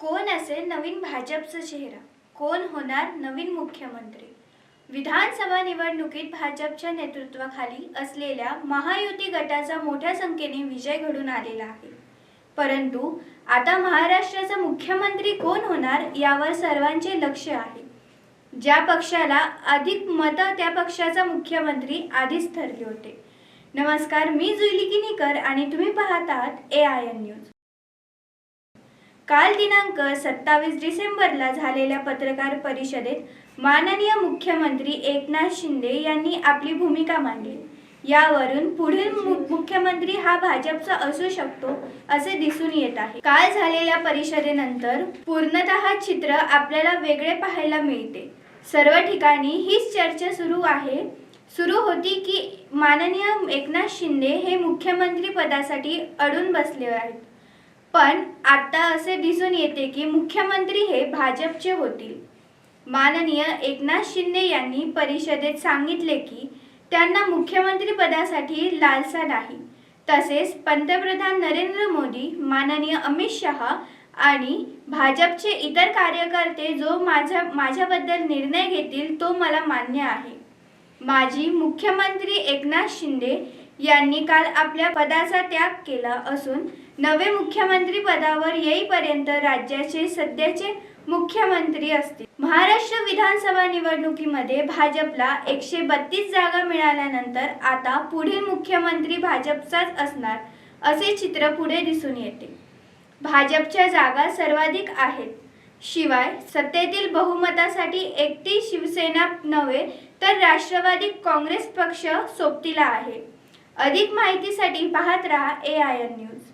कोण असेल नवीन भाजपचा चेहरा? कोण होणार नवीन मुख्यमंत्री? विधानसभा निवडणुकीत भाजपच्या नेतृत्वाखाली असलेल्या महायुती गटाचा मोठ्या संख्येने विजय घडून आलेला आहे. परंतु आता महाराष्ट्राचा मुख्यमंत्री कोण होणार यावर सर्वांचे लक्ष आहे. ज्या पक्षाला अधिक मतं त्या पक्षाचा मुख्यमंत्री आधीच ठरले होते. नमस्कार मी जुईली किनीकर आणि तुम्ही पाहतात ए आय एन न्यूज काल दिनांक सत्तावीस डिसेंबरला झालेल्या पत्रकार परिषदेत माननीय मुख्यमंत्री एकनाथ शिंदे यांनी आपली भूमिका मांडली. यावरून पुढील मुख्यमंत्री हा भाजपचा असू शकतो असे दिसून येत आहे. काल झालेल्या परिषदेनंतर पूर्णतः चित्र आपल्याला वेगळे पाहायला मिळते. सर्व ठिकाणी हीच चर्चा सुरू आहे. सुरू होती की माननीय एकनाथ शिंदे हे मुख्यमंत्री पदासाठी अडून बसले आहेत. पण आता असे दिसून येते की मुख्यमंत्री हे भाजपचे होतील. माननीय एकनाथ शिंदे यांनी परिषदेत सांगितले की त्यांना मुख्यमंत्री पदासाठी लालसा नाही. तसेच पंतप्रधान नरेंद्र मोदी माननीय अमित शहा आणि भाजपचे इतर कार्यकर्ते जो माझ्या माझ्याबद्दल निर्णय घेतील तो मला मान्य आहे. माजी मुख्यमंत्री एकनाथ शिंदे यांनी काल आपल्या पदाचा त्याग केला असून नवे मुख्यमंत्री पदावर येईपर्यंत राज्याचे सध्याचे मुख्यमंत्री असतील. महाराष्ट्र विधानसभा निवडणुकीमध्ये भाजपला एकशे बत्तीस जागा मिळाल्यानंतर आता पुढील मुख्यमंत्री भाजपचाच असणार असे चित्र पुढे दिसून येते. भाजपच्या जागा सर्वाधिक आहेत. शिवाय सत्तेतील बहुमतासाठी एकटी शिवसेना नव्हे तर राष्ट्रवादी काँग्रेस पक्ष सोबतीला आहे. अधिक माहितीसाठी पाहत रहा ए आय एन न्यूज